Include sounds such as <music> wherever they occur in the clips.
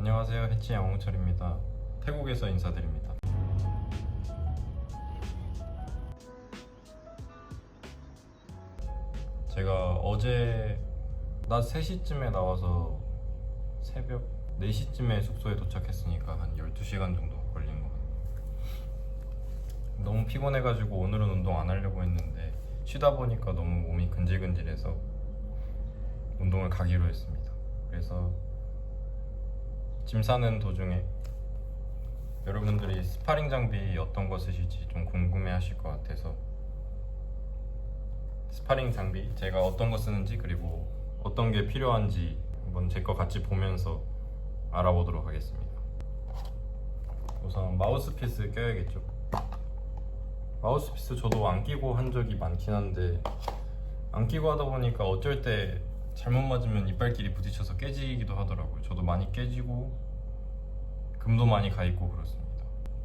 안녕하세요. 해치 양홍철입니다. 태국에서 인사드립니다. 제가 어제 낮 3시쯤에 나와서 새벽 4시쯤에 숙소에 도착했으니까 한 12시간 정도 걸린 것 같아요. 너무 피곤해가지고 오늘은 운동 안 하려고 했는데 쉬다 보니까 너무 몸이 근질근질해서 운동을 가기로 했습니다. 그래서 짐 싸는 도중에 여러분들이 스파링 장비 어떤 거 쓰실지 좀 궁금해 하실 것 같아서 스파링 장비 제가 어떤 거 쓰는지 그리고 어떤 게 필요한지 한번 제 거 같이 보면서 알아보도록 하겠습니다. 우선 마우스피스 껴야겠죠. 마우스피스 저도 안 끼고 한 적이 많긴 한데 안 끼고 하다 보니까 어쩔 때 잘못 맞으면 이빨끼리 부딪혀서 깨지기도 하더라고요. 저도 많이 깨지고 금도 많이 가 있고 그렇습니다.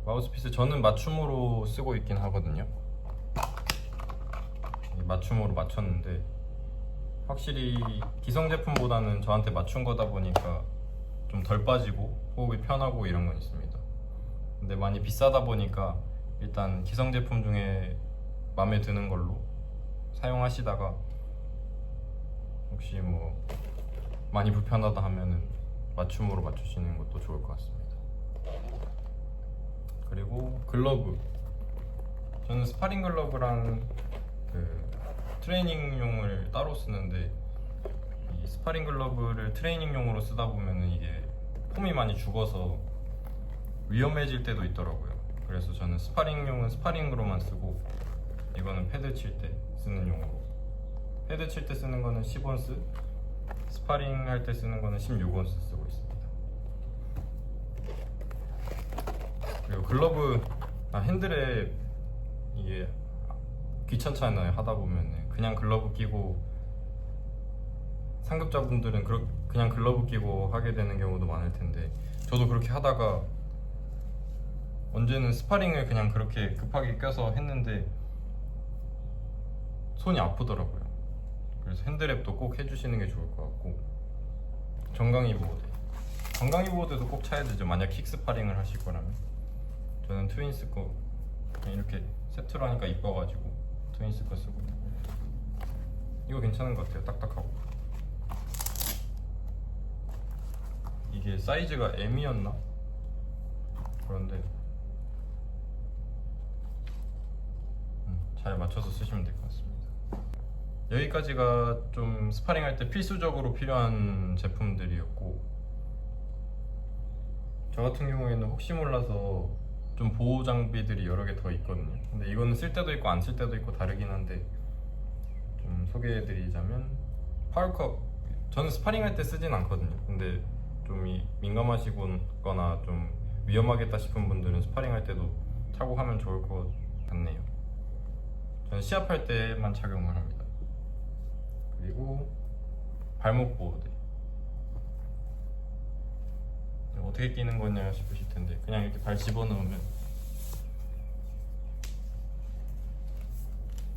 마우스피스 저는 맞춤으로 쓰고 있긴 하거든요. 이 맞춤으로 맞췄는데 확실히 기성 제품보다는 저한테 맞춘 거다 보니까 좀 덜 빠지고 호흡이 편하고 이런 건 있습니다. 근데 많이 비싸다 보니까 일단 기성 제품 중에 마음에 드는 걸로 사용하시다가 혹시 뭐 많이 불편하다 하면은 맞춤으로 맞추시는 것도 좋을 것 같습니다. 그리고 글러브. 저는 스파링 글러브랑 그 트레이닝용을 따로 쓰는데 이 스파링 글러브를 트레이닝용으로 쓰다 보면은 이게 폼이 많이 죽어서 위험해질 때도 있더라고요. 그래서 저는 스파링용은 스파링으로만 쓰고 이거는 패드 칠 때 쓰는 용으로 패드 칠 때 쓰는 거는 10온스 스파링 할 때 쓰는 거는 16온스 쓰고 있습니다. 그리고 글러브 아, 핸들에 이게 귀찮잖아요 하다 보면은 그냥 글러브 끼고 상급자분들은 그렇- 그냥 글러브 끼고 하게 되는 경우도 많을 텐데 저도 그렇게 하다가 언제는 스파링을 그냥 그렇게 급하게 껴서 했는데 손이 아프더라고요. 그래서 핸드랩도 꼭 해주시는 게 좋을 것 같고 정강이 보호대 정강이 보호대도 꼭 차야 되죠. 만약 킥 스파링을 하실 거라면 저는 트윈스 거 이렇게 세트로 하니까 이뻐가지고 트윈스 거 쓰고 이거 괜찮은 것 같아요. 딱딱하고 이게 사이즈가 M이었나? 그런데 음, 잘 맞춰서 쓰시면 될 것 같습니다. 여기까지가 좀 스파링 할 때 필수적으로 필요한 제품들이었고 저 같은 경우에는 혹시 몰라서 좀 보호 장비들이 여러 개 더 있거든요. 근데 이거는 쓸 때도 있고 안 쓸 때도 있고 다르긴 한데 좀 소개해드리자면 파워컵 저는 스파링 할 때 쓰진 않거든요. 근데 좀 이 민감하시거나 좀 위험하겠다 싶은 분들은 스파링 할 때도 차고 하면 좋을 것 같네요. 저는 시합할 때만 착용을 합니다. 그리고 발목 보호대. 어떻게 끼는 거냐 싶으실 텐데 그냥 이렇게 발 집어넣으면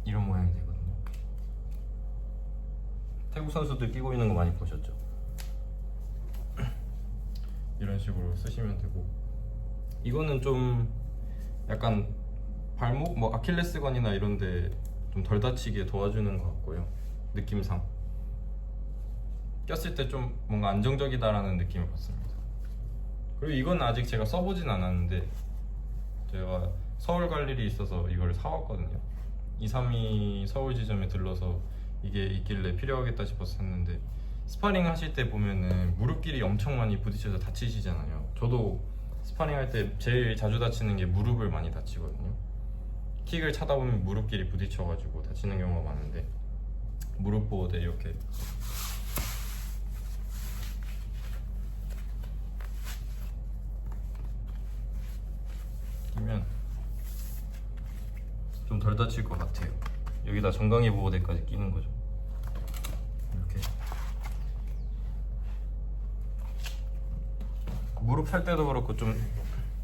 이런 모양이 되거든요. 태국 선수들 끼고 있는 거 많이 보셨죠? <clears throat> 이런 식으로 쓰시면 되고 이거는 좀 약간 발목 뭐 아킬레스건이나 이런 데 좀 덜 다치게 도와주는 것 같고요 느낌상 꼈을 때 좀 뭔가 안정적이다라는 느낌을 받습니다. 그리고 이건 아직 제가 써보진 않았는데 제가 서울 갈 일이 있어서 이걸 사왔거든요. 2, 3위 서울 지점에 들러서 이게 있길래 필요하겠다 싶어서 샀는데 스파링 하실 때 보면은 무릎끼리 엄청 많이 부딪혀서 다치시잖아요. 저도 스파링 할 때 제일 자주 다치는 게 무릎을 많이 다치거든요. 킥을 차다 보면 무릎끼리 부딪혀가지고 다치는 경우가 많은데 무릎 보호대 이렇게 끼면 좀 덜 다칠 것 같아요. 여기다 정강이 보호대까지 끼는 거죠. 이렇게 무릎 할 때도 그렇고 좀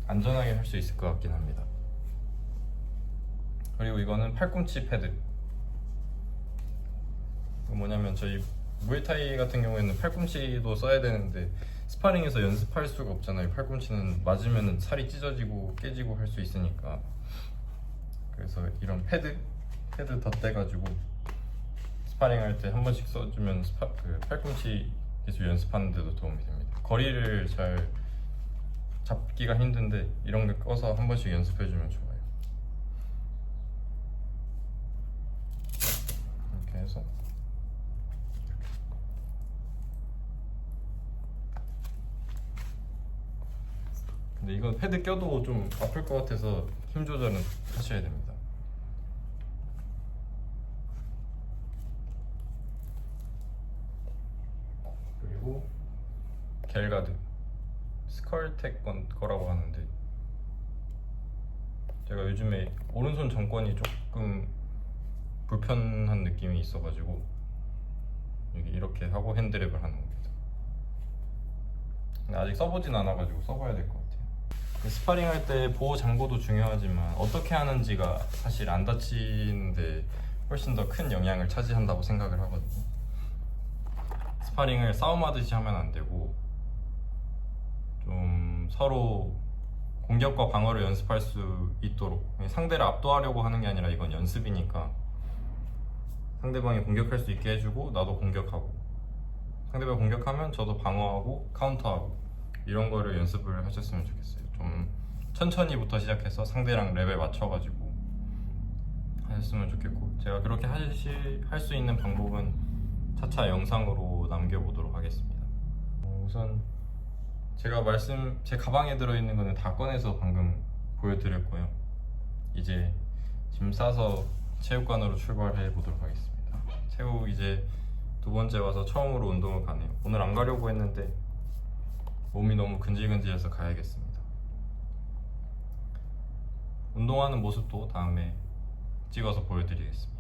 안전하게 할 수 있을 것 같긴 합니다. 그리고 이거는 팔꿈치 패드. 이거 뭐냐면 저희 무에타이 같은 경우에는 팔꿈치도 써야 되는데 스파링에서 연습할 수가 없잖아요. 팔꿈치는 맞으면 살이 찢어지고 깨지고 할 수 있으니까. 그래서 이런 패드 패드 덧대가지고 스파링 할 때 한 번씩 써주면 스파, 그 팔꿈치 기술 연습하는데도 도움이 됩니다. 거리를 잘 잡기가 힘든데 이런 게 꺼서 한 번씩 연습해주면 좋아요. 이렇게 해서 근데 이건 패드 껴도 좀 아플 것 같아서 힘 조절은 하셔야 됩니다. 그리고 겔가드 스컬텍 건 거라고 하는데 제가 요즘에 오른손 정권이 조금 불편한 느낌이 있어가지고 이렇게 하고 핸드랩을 하는 겁니다. 아직 써보진 않아가지고 써봐야 될 것 같아요. 스파링 할 때 보호 장구도 중요하지만 어떻게 하는지가 사실 안 다치는데 훨씬 더 큰 영향을 차지한다고 생각을 하거든요. 스파링을 싸움하듯이 하면 안 되고 좀 서로 공격과 방어를 연습할 수 있도록 상대를 압도하려고 하는 게 아니라 이건 연습이니까 상대방이 공격할 수 있게 해주고 나도 공격하고 상대방 공격하면 저도 방어하고 카운터하고 이런 거를 연습을 하셨으면 좋겠어요. 좀 천천히부터 시작해서 상대랑 레벨 맞춰가지고 하셨으면 좋겠고 제가 그렇게 할 수 있는 방법은 차차 영상으로 남겨보도록 하겠습니다. 어, 우선 제가 말씀 제 가방에 들어있는 거는 다 꺼내서 방금 보여드렸고요. 이제 짐 싸서 체육관으로 출발해 보도록 하겠습니다. 체육 이제 두 번째 와서 처음으로 운동을 가네요. 오늘 안 가려고 했는데 몸이 너무 근질근질해서 가야겠습니다. 운동하는 모습도 다음에 찍어서 보여드리겠습니다.